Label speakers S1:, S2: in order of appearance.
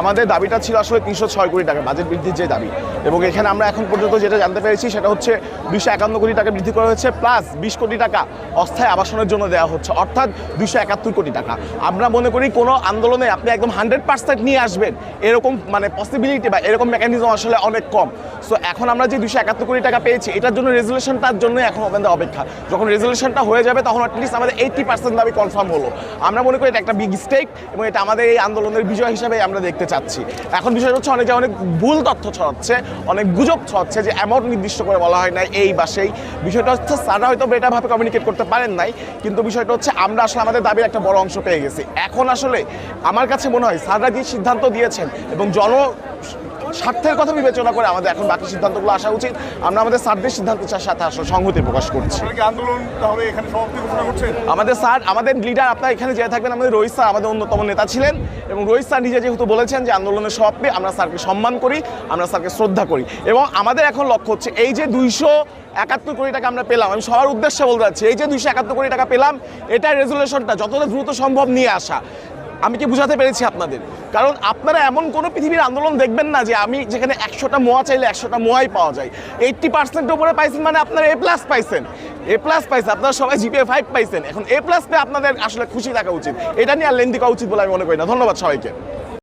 S1: আমাদের দাবিটা ছিল আসলে তিনশো ছয় কোটি টাকা বাজেট বৃদ্ধির যে দাবি। এবং এখানে আমরা এখন পর্যন্ত যেটা জানতে পেরেছি সেটা হচ্ছে দুইশো একান্ন কোটি টাকা বৃদ্ধি করা হয়েছে প্লাস বিশ কোটি টাকা অস্থায়ী আবাসনের জন্য দেওয়া হচ্ছে, অর্থাৎ দুইশো একাত্তর কোটি টাকা। আমরা মনে করি কোনো আন্দোলনে আপনি একদম হান্ড্রেড পার্সেন্ট নিয়ে আসবেন, এরকম মানে পসিবিলিটি বা এরকম মেকানিজম আসলে অনেক কম। সো এখন আমরা যে দুইশো একাত্তর কোটি টাকা পেয়েছি, এটার জন্য রেজুলেশনটার জন্য এখন আমাদের অপেক্ষা। যখন রেজুলেশনটা হয়ে যাবে, তখন অ্যাটলিস্ট আমাদের এইটটি পার্সেন্ট দাবি কনফার্ম হলো। আমরা মনে করি এটা একটা বিগ স্টেক এবং এটা আমাদের এই আন্দোলনের বিজয় হিসাবে আমরা দেখতে চাচ্ছি। এখন বিষয় হচ্ছে অনেকে অনেক ভুল তথ্য ছড়াচ্ছে, অনেক গুজব ছড়াচ্ছে যে অ্যামাউন্ট নির্দিষ্ট করে বলা হয় না এই বা সেই। বিষয়টা হচ্ছে স্যাররা হয়তো বেটারভাবে কমিউনিকেট করতে পারেন নাই, কিন্তু বিষয়টা হচ্ছে আমরা আসলে আমাদের দাবির একটা বড় অংশ পেয়ে গেছি। এখন আসলে আমার কাছে মনে হয় স্যাররা যে সিদ্ধান্ত দিয়েছেন এবং জন স্বার্থের কথা বিবেচনা করে আমাদের এখন বাকি সিদ্ধান্তগুলো আসা উচিত। আমরা আমাদের স্যারদের সিদ্ধান্তের সাথে আসলে সংহতি প্রকাশ করছি।
S2: আন্দোলন তাহলে এখানে সমাপ্তি ঘোষণা করছেন?
S1: আমাদের স্যার আমাদের লিডার আপনার এখানে যে থাকবেন। আমাদের রোহিত স্যার আমাদের অন্যতম নেতা ছিলেন এবং রোহিত স্যার নিজে যেহেতু বলেছেন যে আন্দোলনের সমাপ্তি আমরা স্যারকে সম্মান করি আমরা স্যারকে শ্রদ্ধা করি। এবং আমাদের এখন লক্ষ্য হচ্ছে এই যে দুইশো একাত্তর কোটি টাকা আমরা পেলাম আমি সবার উদ্দেশ্যে বলতে চাচ্ছি এই যে দুইশো একাত্তর কোটি টাকা পেলাম এটার রেজুলেশনটা যতটা দ্রুত সম্ভব নিয়ে আসা। আমি কি বুঝাতে পেরেছি আপনাদের? কারণ আপনারা এমন কোনো পৃথিবীর আন্দোলন দেখবেন না যে আমি যেখানে একশোটা মোয়া চাইলে একশোটা মোয়াই পাওয়া যায়। এইট্টি পার্সেন্ট ওপরে পাইছেন মানে আপনারা এ প্লাস পাইছেন। এ প্লাস পাইছেন, আপনারা সবাই জিপিএ ফাইভ পাইছেন। এখন এ প্লাস পেয়ে আপনাদের আসলে খুশি থাকা উচিত। এটা নিয়ে আর লেন্দি করা উচিত বলে আমি মনে করি না। ধন্যবাদ সবাইকে।